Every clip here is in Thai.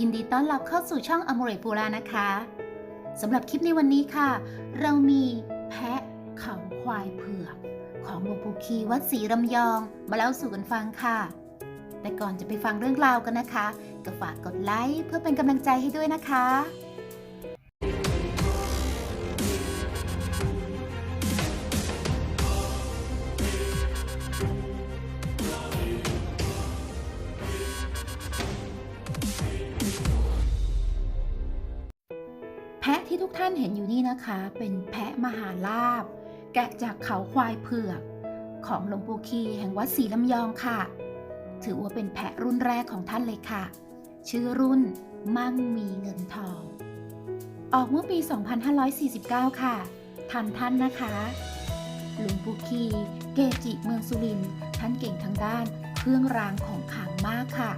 ยินดีต้อนรับเข้าสู่ช่องอมเรปูรานะคะสำหรับคลิปในวันนี้ค่ะ เรามีแพะเขาควายเผือกของหลวงปู่คีวัดศรีรำยอง มาเล่าสู่กันฟังค่ะ แต่ก่อนจะไปฟังเรื่องราวกันนะคะ ก็ฝากกดไลค์เพื่อเป็นกำลังใจให้ด้วยนะคะ ที่ทุกท่านเห็นอยู่นี่นะคะ เป็นแพะมหาลาบ แกะจากเขาควายเผือก ของหลวงปู่คีแห่งวัดศรีลำยองค่ะ ถือว่าเป็นแพะรุ่นแรกของท่านเลยค่ะ ชื่อรุ่นมั่งมีเงินทอง ออกเมื่อปี 2549 ค่ะ ทันท่านนะคะหลวงปู่คี เกจิเมืองสุรินทร์ท่านเก่งทางด้านเครื่องรางของขลังมากค่ะ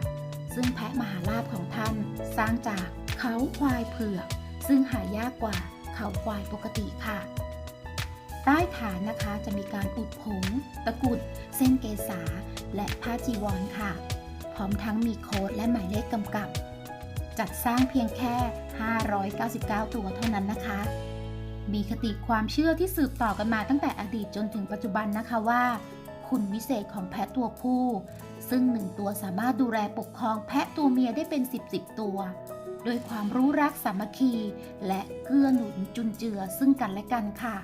ซึ่งแพะมหาลาบของท่านสร้างจากเขาควายเผือก ซึ่งหายากกว่าเขาควายปกติค่ะ ใต้ฐานนะคะจะมีการอุดผง ตะกุด เส้นเกษา และผ้าจีวรค่ะ พร้อมทั้งมีโค้ดและหมายเลขกำกับ จัดสร้างเพียงแค่ 599 ตัวเท่านั้นนะคะ มีคติความเชื่อที่สืบต่อกันมาตั้งแต่อดีตจนถึงปัจจุบันนะคะว่า คุณวิเศษของแพะตัวผู้ ซึ่งหนึ่งตัวสามารถดูแลปกครองแพะตัวเมียได้เป็น 10 10ตัว ด้วยความรู้รักสามัคคี และเกื้อหนุนจุนเจือซึ่งกันและกันค่ะ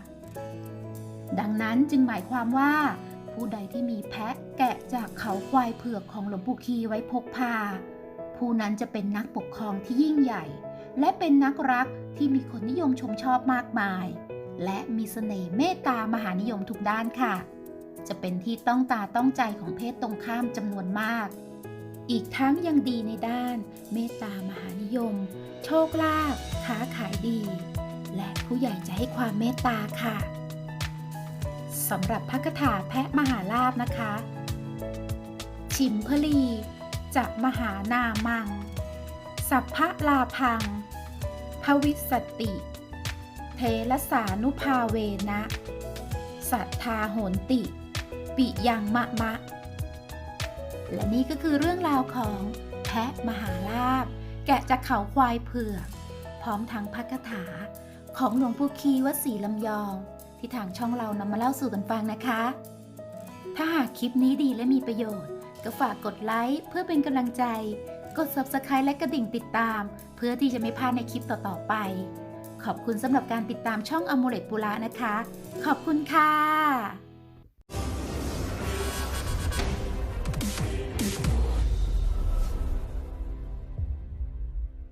ดังนั้นจึงหมายความว่า ผู้ใดที่มีแพะแกะจากเขาควายเผือกของหลวงปู่คีไว้พกพา ผู้นั้นจะเป็นนักปกครองที่ยิ่งใหญ่ และเป็นนักรักที่มีคนนิยมชมชอบมากมาย และมีเสน่ห์เมตตามหานิยมทุกด้านค่ะ จะเป็นที่ต้องตาต้องใจของเพศตรงข้ามจำนวนมาก อีกทั้งยังดีในด้าน เมตตามหานิยม โชคลาภค้าขายดี และผู้ใหญ่จะให้ความเมตตาค่ะสำหรับพระคาถาแพะมหาลาบนะคะ ชิมพลีจะมหานามัง สัพพะลาพัง ภวิสสติ เทลสานุภาเวนะ สัทธาโหนติ ปิยังมะมะ และนี่ก็คือเรื่องราวของแพะมหาลาบ แกะจากเขาควายเผือก พร้อมทั้งพักถา ของหลวงปู่คีวัดศรีลำยอง ที่ทางช่องเรานำมาเล่าสู่กันฟังนะคะ ถ้าหากคลิปนี้ดีและมีประโยชน์ ก็ฝากกดไลค์เพื่อเป็นกำลังใจ กด Subscribe และกระดิ่งติดตาม เพื่อที่จะไม่พลาดในคลิปต่อๆไป ขอบคุณสำหรับการติดตามช่องอม r เลตปุระนะคะ ขอบคุณค่ะ